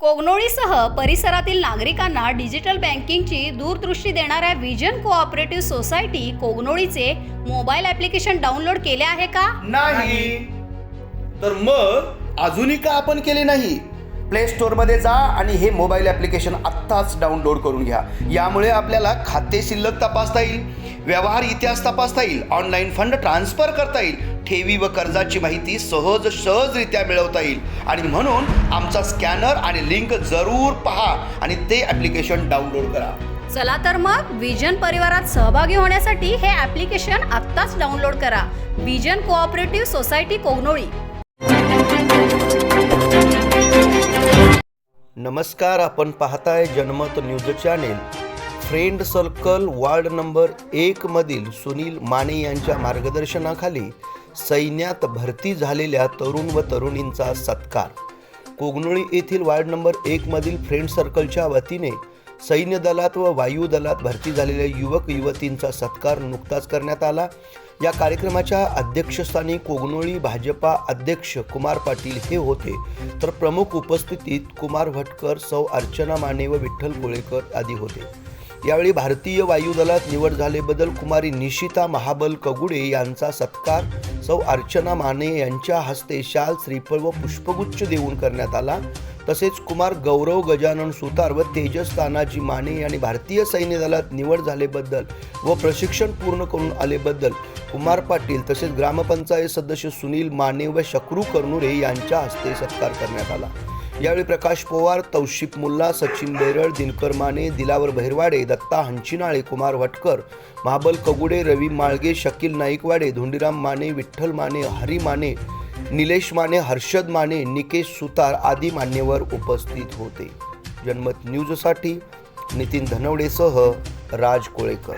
कोगनोळीसह परिसरातील नागरिकांना डिजिटल बँकिंगची दूरदृष्टी देणाऱ्या विजन कोऑपरेटिव्ह सोसायटी कोगनोळीचे मोबाईल ॲप्लिकेशन डाउनलोड केले आहे का? नाही. तर मग अजूनही का आपण केले नाही? प्ले स्टोअरमध्ये जा आणि हे मोबाईल ॲप्लिकेशन आत्ताच डाउनलोड करून घ्या. यामुळे आपल्याला खाते शिल्लक तपासता येईल व्यवहार इतिहास तपासता येईल ऑनलाईन फंड ट्रान्सफर करता येईल ठेवी व कर्जाची माहिती सहज सहजरित्या मिळवता येईल. आणि म्हणून आमचा स्कॅनर आणि लिंक जरूर पहा आणि ते ॲप्लिकेशन डाउनलोड करा. चला तर मग विजन परिवारात सहभागी होण्यासाठी हे ॲप्लिकेशन आत्ताच डाउनलोड करा. Vision cooperative society Kognoli. नमस्कार आपण पाहताय Janmat news channel. Friend circle ward number एकमधील Sunil Mane यांच्या मार्गदर्शनाखाली सैन्यात भरती झालेल्या तरुण व तरुणींचा सत्कार. कोगनोळी येथील वार्ड नंबर एकमधील फ्रेंड सर्कलच्या वतीने सैन्य दलात व वायू दलात भरती झालेल्या युवक युवतींचा सत्कार नुकताच करण्यात आला. या कार्यक्रमाच्या अध्यक्षस्थानी कोगनोळी भाजपा अध्यक्ष कुमार पाटील हे होते. तर प्रमुख उपस्थितीत कुमार भटकर सौ अर्चना माने व विठ्ठल कोळेकर आदी होते. यावेळी भारतीय वायुदलात निवड झालेबद्दल कुमारी निशिता महाबल कगुडे यांचा सत्कार सौ अर्चना माने यांच्या हस्ते शाल श्रीफळ व पुष्पगुच्छ देऊन करण्यात आला. तसेच कुमार गौरव गजानन सुतार व तेजस तानाजी माने यांनी भारतीय सैन्य दलात निवड झालेबद्दल व प्रशिक्षण पूर्ण करून आलेबद्दल कुमार पाटील तसेच ग्रामपंचायत सदस्य सुनील माने व शक्रू कर्नुरे यांच्या हस्ते सत्कार करण्यात आला. यावेळी प्रकाश पोवार तौशिफ मुल्ला सचिन बेरळ दिनकर माने दिलावर भैरवाडे दत्ता हंचिनाळे कुमार भटकर महाबल कगुडे रवी माळगे शकील नाईकवाडे धोंडीराम माने विठ्ठल माने हरी माने निलेश माने हर्षद माने निकेश सुतार आदी मान्यवर उपस्थित होते. जनमत न्यूजसाठी नितीन धनवडेसह राज कोळेकर.